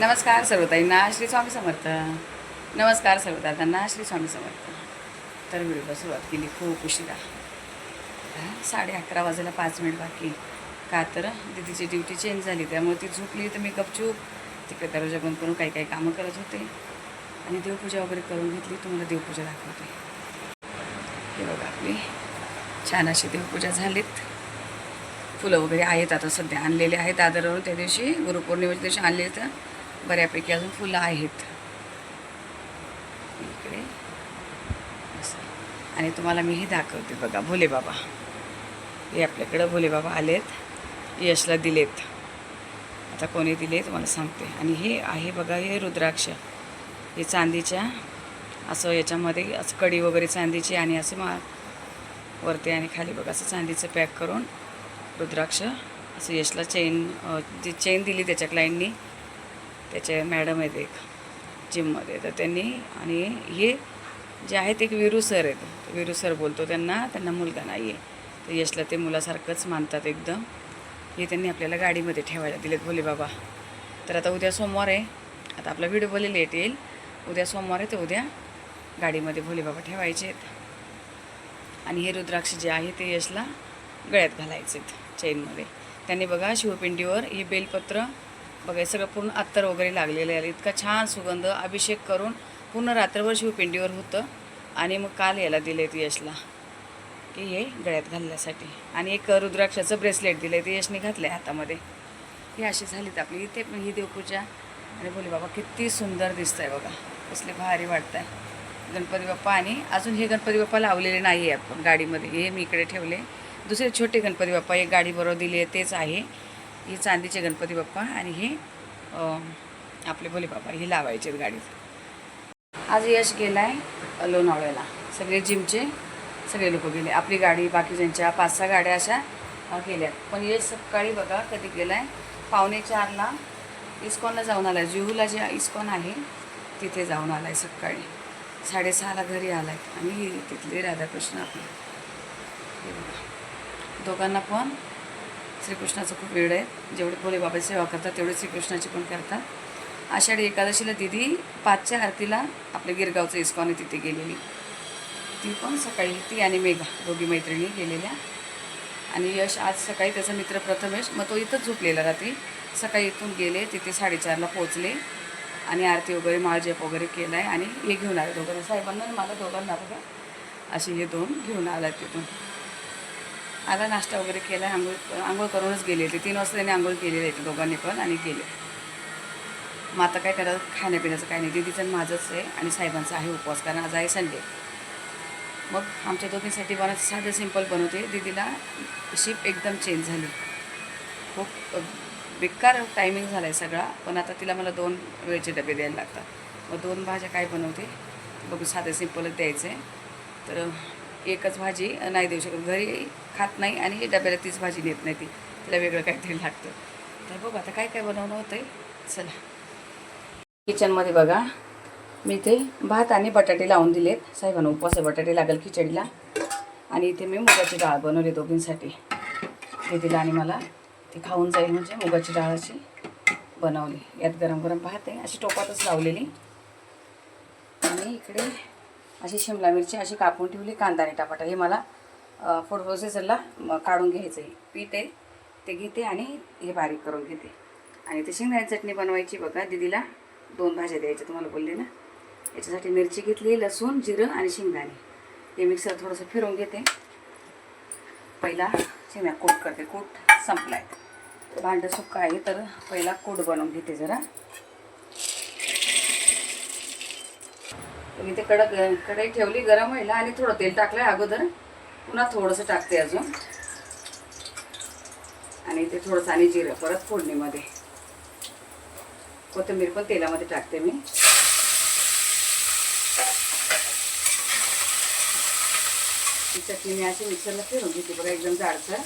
नमस्कार सर्वताईंना श्री स्वामी समर्थ. नमस्कार सर्वदादांना श्री स्वामी समर्थ. तर व्हिडिओला सुरुवात केली खूप उशिरा साडे अकरा वाजायला पाच मिनिट बाकी. का तर दीदीची ड्युटी चेंज झाली त्यामुळे ती झोपली तर मी गपचूप तिकडे दरवाजा बंद करून काही काही कामं करत होते. आणि देवपूजा वगैरे करून घेतली तुम्हाला देवपूजा दाखवते. हे बघा आपली छान अशी देवपूजा झालीत. फुलं वगैरे आहेत आता सध्या आणलेले आहेत. दादरवरून त्या दिवशी गुरुपौर्णिमेच्या दिवशी आणले तर बऱ्यापैकी अजून फुलं आहेत. इकडे. असं. आणि तुम्हाला मी हे दाखवते बघा भोले बाबा. हे आपल्याकडं भोले बाबा आलेत. यशला दिलेत. आता कोणी दिले तुम्हाला सांगते. आणि हे आहे बघा हे रुद्राक्ष. हे चांदीच्या. असं याच्यामध्ये असं कडी वगैरे चांदीची आणि असं मा वरती आणि खाली बघा असं चांदीचं पॅक करून रुद्राक्ष असं यशला चेन जी चेन दिली त्याच्या क्लायंटनी त्याचे मॅडम आहेत एक जिममध्ये तर त्यांनी आणि हे जे आहेत एक विरू सर आहेत. विरू सर बोलतो त्यांना त्यांना मुलगा नाही आहे तर यशला ते मुलासारखंच मानतात एकदम. हे त्यांनी आपल्याला गाडीमध्ये ठेवायला दिलेत. भोले बाबा तर आता उद्या सोमवार आहे. आता आपला व्हिडिओ भले लेट येईल उद्या सोमवार आहे तर उद्या गाडीमध्ये भोले बाबा ठेवायचे आहेत. आणि हे रुद्राक्ष जे आहे ते यशला गळ्यात घालायचे आहेत चेनमध्ये त्यांनी बघा शिवपिंडीवर हे बेलपत्र बघा हे सगळं पूर्ण अत्तर वगैरे लागलेलं आहे. इतका छान सुगंध अभिषेक करून पूर्ण रात्रभर शिवपिंडीवर होतं. आणि मग काल याला दिले ते यशला की हे गळ्यात घालण्यासाठी. आणि एक रुद्राक्षाचं ब्रेसलेट दिलं ते यशने घातलं आहे हातामध्ये. ही अशी झालीत आपली. इथे पण ही देवपूजा. आणि बोले बाबा किती सुंदर दिसत आहे बघा. कसले भारी वाटत आहे गणपती बाप्पा आणि अजून हे गणपती बाप्पा लावलेले नाही आहे आपण गाडीमध्ये. हे मी इकडे ठेवले. दुसरे छोटे गणपती बाप्पा एक गाडीबरोबर दिले तेच आहे. हे चांदीचे गणपती बाप्पा आणि हे आपले भोले बाप्पा हे लावायचे आहेत गाडीत. आज यश गेला आहे लोणावळ्याला. सगळे जिमचे सगळे लोक गेले. आपली गाडी बाकीच्यांच्या पाच सहा गाड्या अशा अ, गेल्या पण यश सकाळी बघा कधी गेला आहे पावणे चारला इस्कॉनला जाऊन आला आहे जुहूला जे इस्कॉन आहे तिथे जाऊन आला आहे सकाळी. साडेसहाला घरी आला आहे आणि तिथले राधाकृष्ण आपले. हे बघा. दोघांना पण श्रीकृष्णाचं खूप वेळ आहे. जेवढे भोले बाबाची सेवा करतात तेवढे श्रीकृष्णाची पण करतात. आषाढी एकादशीला दिदी पाचच्या आरतीला आपल्या गिरगावचं इस्कॉन आहे तिथे गेलेली. ती पण सकाळी ती आणि मेघा दोघी मैत्रिणी गेलेल्या. आणि यश आज सकाळी त्याचा मित्र प्रथमेश मग तो इथंच झोपलेला रात्री. सकाळी इथून गेले तिथे साडेचारला पोहोचले. आणि आरती वगैरे माळजेप वगैरे केला आहे आणि हे घेऊन आले दोघांना. साहेबांना मला दोघांना बघा. असे हे दोन घेऊन आला तिथून. आला नाश्ता वगैरे केला आंघोळ आंघोळ करूनच गेले ते तीन वाजता त्यांनी आंघोळ केलेली होती दोघांनी पण आणि गेले. मग आता काय करा खाण्यापिण्याचं काय नाही. दिदीचं माझंच आहे आणि साहेबांचा आहे उपवास कारण आज आहे संडे. मग आमच्या दोघींसाठी बनवायचं साधं सिंपल बनवते. दिदीला शिप एकदम चेंज झाली. खूप बेकार टायमिंग झाला आहे सगळा. पण आता तिला मला दोन वेळचे डबे द्यायला लागतात. मग दोन भाज्या काय बनवते? बघू साधं सिंपलच द्यायचं आहे तर एकच भाजी नाही देऊ शकत. घरी खात नाही आणि डब्याला तीच भाजी नेत नाही ती. तिला वेगळं काहीतरी लागतं. तर बघू आता काय काय बनवणं होतं आहे चला. किचनमध्ये बघा. मी इथे भात आणि बटाटे लावून दिलेत. साहेबांना उपवास आहे. बटाटे लागेल खिचडीला. आणि इथे मी मुगाची डाळ बनवली दोघींसाठी. दीदीला आणि मला ती खाऊन जाईल म्हणजे मुगाची डाळ अशी बनवली. यात गरम गरम भात आहे. अशी टोपातच लावलेली. आणि इकडे अशी शिमला मिरची अशी कापून ठेवली कांदा आणि टमाटा हे मला फूड प्रोसेसरला काढून घ्यायचं आहे पिते ते घेते आणि हे बारीक करून घेते. आणि ते शेंगदाण्याची चटणी बनवायची बघा. दीदीला दोन भाज्या द्यायच्या तुम्हाला बोलले ना. याच्यासाठी मिरची घेतली लसूण जिरं आणि शेंगदाणे. हे मिक्सर थोडंसं फिरवून घेते. पहिला शेंगदा कूट करते. कूट संपला आहे भांडं सुक्का आहे तर पहिला कूट बनवून घेते जरा. मी ते कडक कढई ठेवली गरम व्हायला आणि थोडं तेल टाकलं आहे अगोदर. पुन्हा थोडंसं टाकते अजून. आणि ते थोडंसं आणि जिरं परत फोडणीमध्ये. कोथिंबीर पण तेलामध्ये टाकते मी. चटणी मी अशी मिक्सरला फिरून घेते बघा एकदम जाडसर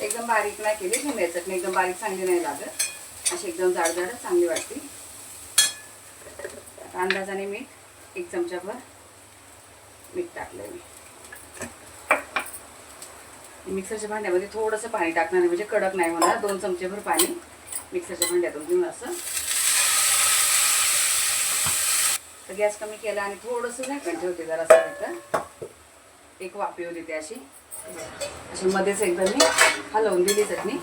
एकदम बारीक नाही केली शेंगदाणे चटणी एकदम बारीक चांगली नाही लागत. अशी एकदम जाड जाड चांगली वाटते. आता अंदाजाने मीठ एक चमचाभर मीठ टाकलं मी. मिक्सरच्या भांड्यामध्ये थोडंसं पाणी टाकणार आहे म्हणजे कडक नाही होणार. दोन चमचेभर पाणी मिक्सरच्या भांड्यातून घेऊन असं. तर गॅस कमी केला आणि थोडंसं झाकण ठेवते जरा असं एक वाफी होती ती अशी. अशी मध्येच एकदम मी हलवून दिली चटणी.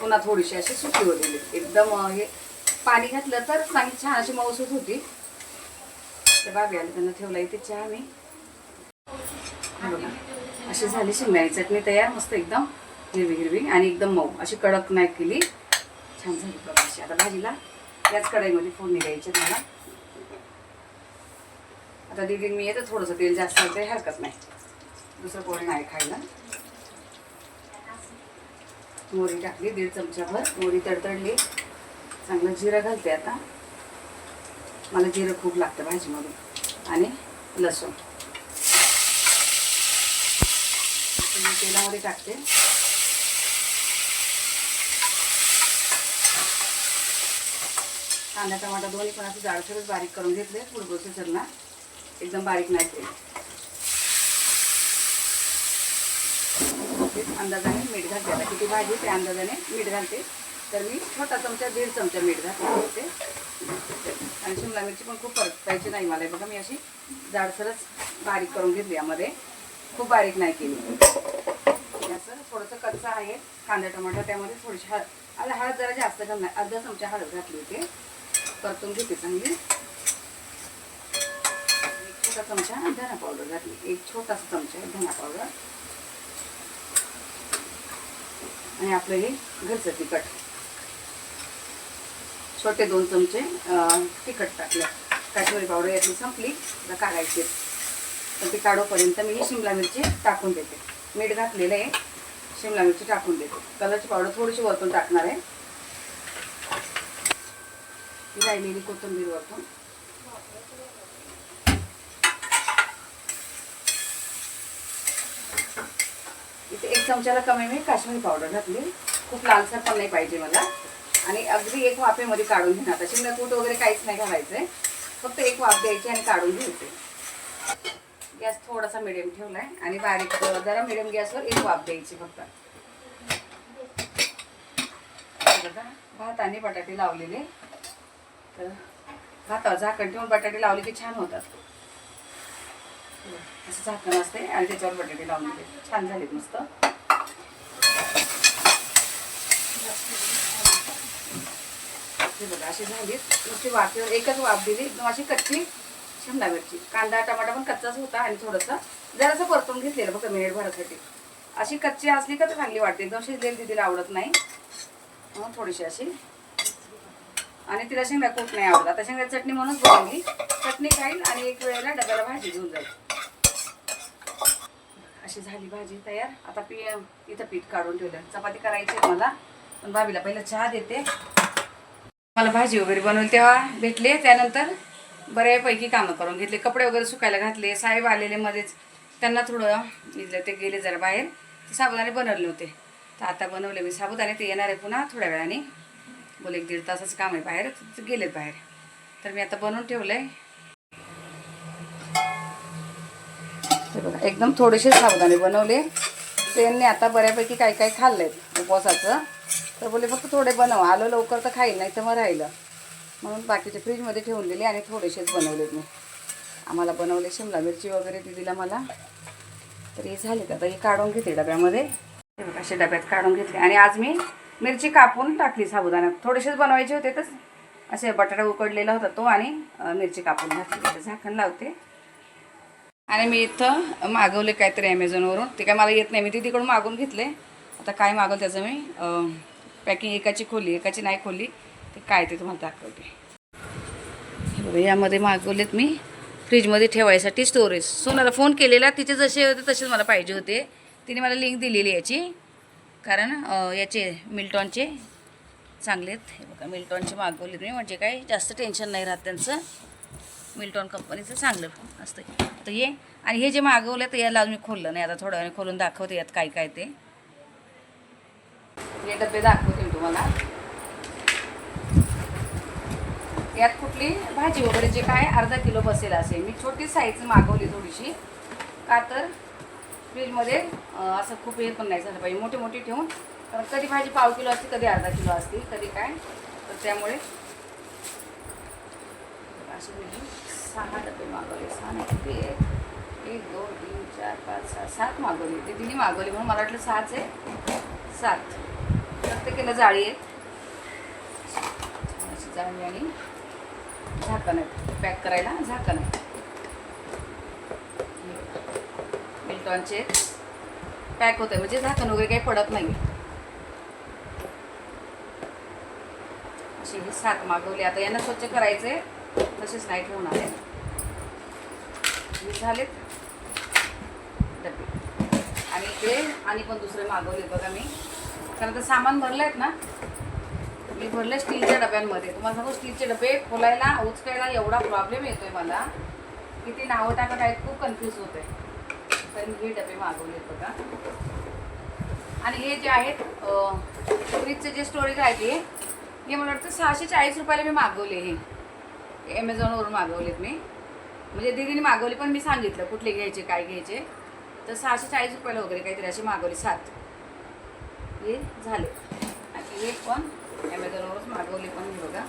पुन्हा थोडीशी अशी सुकी होऊ दिली. एकदम हे पाणी घातलं तर चांगली छान अशी मौसूत होती. तर बाबी आले त्यांना ठेवला इथे चहा मी. अशी झाली शेंगदाणी चटणी तयार मस्त एकदम हिरवी हिरवी आणि एकदम मऊ. अशी कडक नाही केली. छान झाली बघा अशी. आता भाजीला याच कढाईमध्ये फोडणी द्यायची मला आता दीदी मी येतं थोडंसं तेल जास्त होतं हरकत नाही. दुसरं कोणी नाही खायला. मोरी टाकली दीड चमचाभर. मोरी तडतडली. चांगलं जिरं घालते आता. मला जिरं खूप लागतं भाजीमध्ये आणि लसूण. मी तेलामध्ये टाकते. कांदा टमाटा दोन्ही पण असं जाडसरच बारीक करून घेतले. फुलगोचे चरणार एकदम बारीक नाही केले. तेच अंदाजाने मीठ घालते आता किती भाजी त्या अंदाजाने मीठ घालते. तर मी छोटा चमचा दीड चमचा मीठ घालते होते आणि शिमला मिरची पण खूप परतायची नाही मला. बघा मी अशी जाडसरच बारीक करून घेतली यामध्ये. खूप बारीक नाही केली. असं थोडंसं कच्चा आहे कांदा टमाटर त्यामध्ये थोडीशी हळद. आता हळद जरा जास्त घालणार अर्धा चमचा हळद घातली होती परतून घेते चांगली. एक छोटा चमचा धना पावडर घातली. एक छोटासा चमचा धना पावडर. आणि आपलं हे घरचं तिखट. छोटे दोन चमचे तिखट टाकलं. काश्मीरी पावडर यातली संपली. तर काढायची तर ती काढोपर्यंत मी ही शिमला मिरची टाकून देते. मीठ घातलेलं आहे. शिमला मिरची टाकून देते. कलरची पावडर थोडीशी वरतून टाकणार आहे. राहिलेली कोथिंबीर वरतून. इथे एक चमच्याला कमी मी काश्मीरी पावडर घातली. खूप लालसर पण नाही पाहिजे मला. आणि अगदी एक वाफेमध्ये काढून घेणार. आता शिमला कूट वगैरे काहीच नाही घालायचंय. फक्त एक वाफ द्यायची आणि काढून घ्यायचे. गॅस थोडासा मिडियम ठेवला आहे आणि बारीक जरा मिडियम गॅसवर एक वाफ द्यायची फक्त. भात आणि बटाटे लावलेले. तर भातावर झाकण ठेवून बटाटे लावले की छान होतात. असं झाकण असते आणि त्याच्यावर बटाटे लावून दिले छान झालेत मस्त. बघा अशी झाली नुसती वाफेवर एकच वाफ दिली. एकदम अशी कच्ची शिमला मिरची. कांदा टमाटा पण कच्चाच होता आणि थोडंसं जरासं परतून घेतलेलं फक्त मिनिट भरासाठी. अशी कच्ची असली का तर चांगली वाटते. एकदम शिजलेली दिदीला आवडत नाही म्हणून थोडीशी अशी. आणि तिला शेंगा खूप नाही आवडत. आता शेंगा चटणी म्हणूनच बनवली. चटणी खाईल आणि एक वेळेला डब्याला भाजी घेऊन जाईल. अशी झाली भाजी तयार. आता पी इथं पीठ काढून ठेवलं. चपाती करायची आहे मला पण भाभीला पहिलं चहा देते. मला भाजी वगैरे बनवली तेव्हा भेटले त्यानंतर बऱ्यापैकी कामं करून घेतले. कपडे वगैरे सुकायला घातले साहेब आलेले मध्येच. त्यांना थोडं इथलं ते गेले जरा बाहेर. ते साबुदाणे बनवले होते. तर आता बनवले मी साबुदाणे. ते येणार आहे पुन्हा थोड्या वेळाने. बोल एक दीड तासाचं काम आहे बाहेर. गेलेत बाहेर. तर मी आता बनवून ठेवलं आहे हे बघा एकदम थोडेसे सावधाने बनवले. त्यांनी आता बऱ्यापैकी काही काही खाल्लेत उपवासाचं. तर बोले फक्त थोडे बनव. आलं लवकर तर खाईल नाही तर मग राहिलं. म्हणून बाकीचे फ्रीजमध्ये ठेवून दिले आणि थोडेसेच बनवलेत मी. आम्हाला बनवले शिमला मिरची वगैरे दिदीला मला. तर हे झाले आता हे काढून घेते डब्यामध्ये. हे बघा असे डब्यात काढून घेतले. आणि आज मी मिरची कापून टाकली साबुदाण्यात. थोडेसेच बनवायचे होते तर असे बटाटा उकडलेला होता तो आणि मिरची कापून घातली. झाकण लावते. आणि मी इथं मागवले काहीतरी ॲमेझॉनवरून ते काय मला येत नाही. मी ते तिकडून मागून घेतले. आता काय मागवलं त्याचं मी? पॅकिंग एकाची खोली एकाची नाही खोली. ते काय ते तुम्हाला दाखवते. बघा यामध्ये मागवलेत मी. फ्रीजमध्ये ठेवायसाठी स्टोरेज सोनाला फोन केलेला. तिचे जसे होते तसेच मला पाहिजे होते. तिने मला लिंक दिलेली याची. कारण याचे मिल्टॉनचे चांगले आहेत. हे बघा मिल्टॉनचे मागवलेत मी. म्हणजे काय जास्त टेन्शन नाही राहत त्यांचं. मिल्टॉन कंपनीचं चांगलं असतं. तर हे आणि हे जे मागवलं तर याला अजून मी खोललं नाही. आता थोड्या वेळाने खोलून दाखवते यात काय काय ते. हे डबे दाखवते मी तुम्हाला. यात कुठली भाजी वगैरे जे काय अर्धा किलो बसेल असे मी छोटी साईज मागवली थोडीशी. का तर फ्रीजमध्ये असं खूप हे पण नाही झालं पाहिजे. मोठी मोठी ठेवून. कारण कधी भाजी पाव किलो असते कधी अर्धा किलो असते कधी काय. तर त्यामुळे असं मी सहा डबे मागवले सहा नाही किती एक दोन तीन चार पाच सहा सात मागवली ते तिने मागवली म्हणून मला वाटलं सहाच आहे. सात. प्रत्येकीला जाळी आहे. अशी जाळी आणि झाकण आहे. पॅक करायला झाकण आहे. मिल्टॉनचे पॅक होते म्हणजे झाकण वगैरे काही पडत नाही अशी ही सात मागवली. आता यांना स्वच्छ करायचे तसेच नाही ठेवणार आहे. हे झालेत डबे आणि इकडे आणि पण दुसरे मागवले बघा मी. कारण आता सामान भरलं आहेत ना मी भरले स्टीलच्या डब्यांमध्ये. तुम्हाला सांगू स्टीलचे डबे खोलायला उचकायला एवढा प्रॉब्लेम येतो आहे मला की ते नावं टाकत आहेत खूप कन्फ्यूज होते तर मी हे डबे मागवलेत बघा. आणि हे जे आहेत फ्रीजचे जे स्टोरेज आहेत हे हे मला वाटतं सहाशे चाळीस रुपयाला मी मागवले हे. ॲमेझॉनवरून मागवलेत मी. म्हणजे दिदीने मागवली पण मी सांगितलं कुठले घ्यायचे काय घ्यायचे. तर सहाशे चाळीस रुपयाला वगैरे काहीतरी असे मागवले सात. हे झाले. आणि हे पण ॲमेझॉनवरच मागवले पण बघा.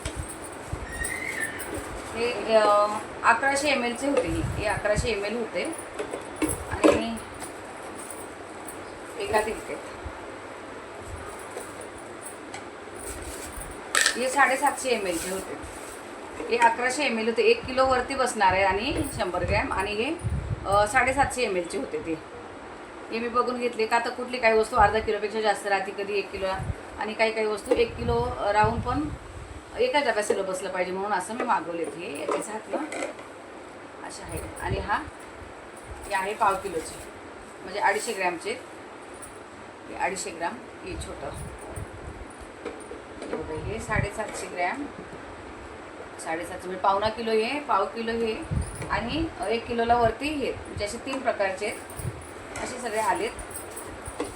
हे अकराशे एम एलचे होते हे. अकराशे एम एल होते. आणि एका तिकटे हे साडेसातशे एम एलचे होते. हे अकराशे एम एल होते. एक किलो वरती बसणार आहे आणि शंभर ग्रॅम आणि हे साडेसातशे एम एलचे होते ते. हे मी बघून घेतले. का तर कुठली काही वस्तू अर्धा किलोपेक्षा जास्त राहते कधी एक किलो. आणि काही काही वस्तू एक किलो राहून पण एका डब्या सिलो बसलं पाहिजे म्हणून असं मी मागवले हे याच्याच झाकलं अशा आहे आणि हा हे आहे पाव किलोचे. म्हणजे अडीचशे ग्रॅमचे. हे अडीचशे ग्राम हे छोटं. हे साडेसातशे ग्रॅम. साडेसातशे म्हणजे पावणा किलो हे पाव किलो हे आणि एक किलोला वरती हे म्हणजे असे तीन प्रकारचे आहेत. असे सगळे आलेत.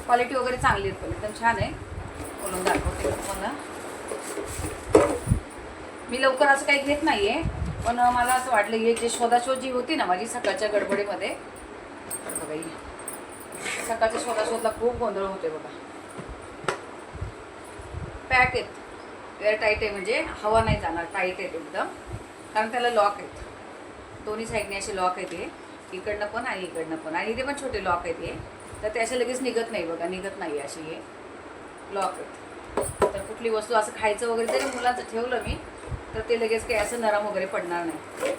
क्वालिटी वगैरे चांगली आहेत पण एकदम छान आहे. बोलून दाखवते तुम्हाला. मी लवकर असं काही घेत नाही आहे पण मला असं वाटलं हे जे शोधाशोध जी होती ना माझी सकाळच्या गडबडीमध्ये तर बघा ही. सकाळच्या शोधाशोधला खूप गोंधळ होते बघा. पॅक आहेत. एअर टाईट आहे म्हणजे हवा नाही जाणार टाईट आहेत एकदम. कारण त्याला लॉक आहेत. दोन्ही साईडने असे लॉक आहेत हे. इकडनं पण आणि इकडनं पण. आणि इथे पण छोटे लॉक आहेत हे. तर ते असे लगेच निघत नाही बघा निघत नाही असे हे. लॉक आहेत. तर कुठली वस्तू असं खायचं वगैरे जरी मुलांचं ठेवलं मी तर ते लगेच काही असं नरम वगैरे पडणार नाही.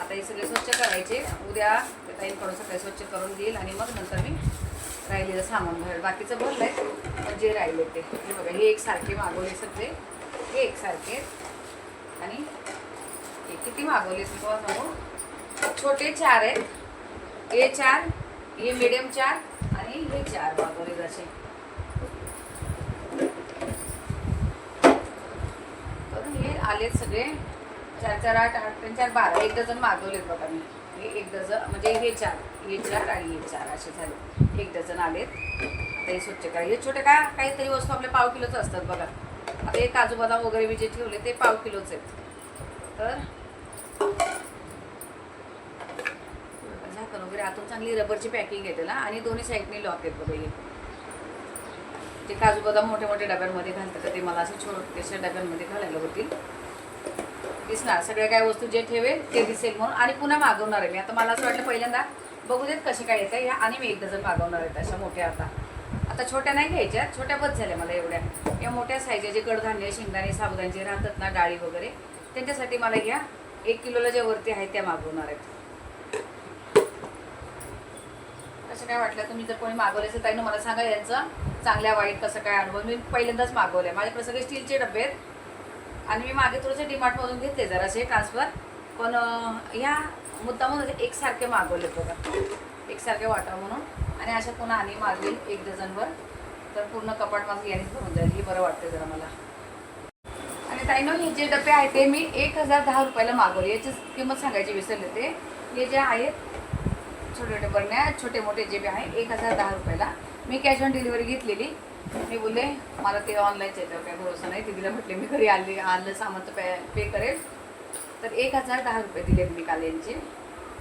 आता हे सगळे स्वच्छ करायचे. उद्या ते ताईंकडून सगळे स्वच्छ करून देईल आणि मग नंतर मी राहिलेलं सामान भरेल. बाकीचं भरलं आहे जे राहिले ते. हे बघा हे एक सारखे मागवले सगळे. हे एक सारखे आहेत. आणि हे किती मागवले तुम्हाला सांगू हो. छोटे चार आहेत. हे चार हे मिडियम चार आणि हे चार मागवले जसे. हे आलेत सगळे. चार चार आठ आठ तीन चार बारा. एक डझन मागवलेत बघा मी. हे एक डझन म्हणजे हे चार. हे चार आणि हे चार असे झाले. एक डझन आलेत. ते स्वच्छ करा. हे छोटे काय काहीतरी वस्तू आपल्या पाव किलोच असतात बघा. आता हे काजू बदाम वगैरे मी जे ठेवले ते पाव किलोच आहेत. तर झाकण वगैरे आतून चांगली रबरची पॅकिंग येते ना आणि दोन्ही साईडने लॉक आहेत बघा हे. ते काजू बदाम मोठ्या मोठे डब्यांमध्ये घालतात तर ते मला असे छोटेशा डब्यांमध्ये घालायला होतील. दिसणार सगळ्या काय वस्तू जे ठेवेल ते दिसेल म्हणून. आणि पुन्हा मागवणार आहे मी. आता मला असं वाटलं पहिल्यांदा बघू देत कसे काय येतं. ह्या आणि मी एक डझन मागवणार आहेत अशा मोठ्या आता. आता छोट्या नाही घ्यायच्या छोट्या बस झाल्या मला एवढ्या. या मोठ्या साईजच्या जे कडधान्य शेंगदाणे साबुदाणे राहतात ना डाळी वगैरे त्यांच्यासाठी मला घ्या एक किलोला ज्या वरती आहेत त्या मागवणार आहेत. असं काय वाटलं? तुम्ही जर कोणी मागवले असेल ताईनं मला सांगा यांचं. चांगल्या वाईट कसं काय अनुभव. मी पहिल्यांदाच मागवले माझ्याकडे सगळे स्टीलचे डबे आहेत. आणि मी मागे थोडेसे डिमार्टमधून घेतले जरासे ट्रान्सफर पण ह्या मुद्दामधून एकसारखे मागवले बघा. एकसारखे वाटा म्हणून. आणि अशा पुन्हा आणि मागील एक डझनवर. तर पूर्ण कपाट माझं यानेच भरून जाईल. हे बरं वाटतं जरा मला. आणि ताईनं हे जे डबे आहेत ते मी एक हजार दहा रुपयाला मागवले. याची किंमत सांगायची विसरले ते हे जे आहेत छोटे छोटे बरण्या छोटे मोठे जे बी आहे एक हजार दहा रुपयाला. मी कॅश ऑन डिलिव्हरी घेतलेली. मी बोलले मला ते ऑनलाईनच येतं काय भरोसा नाही? दिदीला म्हटले मी घरी आले आणलं सामान तर पे पे करेल. तर एक हजार दहा रुपये दिले मी काल यांचे.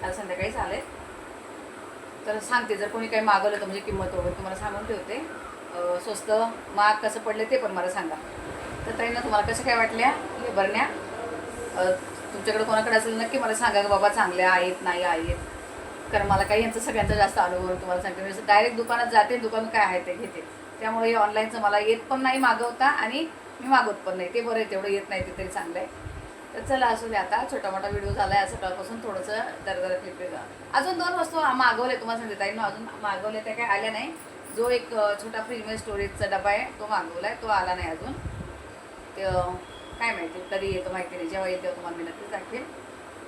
काल संध्याकाळीच आले तर सांगते जर कोणी काही मागवलं तर म्हणजे किंमत वगैरे तुम्हाला सांगून ठेवते. स्वस्त महाग कसं पडले ते पण मला सांगा. तर ताईंना तुम्हाला कशा काय वाटल्या हे भरण्या? तुमच्याकडे कोणाकडे असेल नक्की मला सांगा की बाबा चांगल्या आहेत नाही आहेत. कारण मला काही यांचा सगळ्यांचा जास्त अनुभव तुम्हाला सांगते. म्हणजे मी डायरेक्ट दुकानात जाते दुकान काय आहे ते घेते. त्यामुळे हे ऑनलाईनचं मला येत पण नाही मागवता आणि मी मागवत पण नाही. ते बरं आहे तेवढं येत नाही ते तरी चांगलं आहे. तर चला असू दे आता छोटा मोठा व्हिडिओ झाला आहे सकाळपासून थोडंसं दरदर क्लिप अजून दोन वस्तू मागवले तुम्हाला सांगते ताई ना अजून मागवले त्या काय आल्या नाही. जो एक छोटा प्रीमियम स्टोरेजचा डबा आहे तो मागवला आहे तो आला नाही अजून. ते काय माहिती कधी येतो माहिती नाही जेव्हा येतो तुम्हाला मी नक्कीच दाखवेल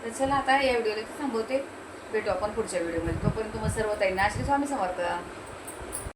तर चला आता या व्हिडिओला थांबवते. भेटू आपण पुढच्या व्हिडिओमध्ये तोपर्यंत तुम्हाला सर्व ताईंना श्री स्वामी समर्थ.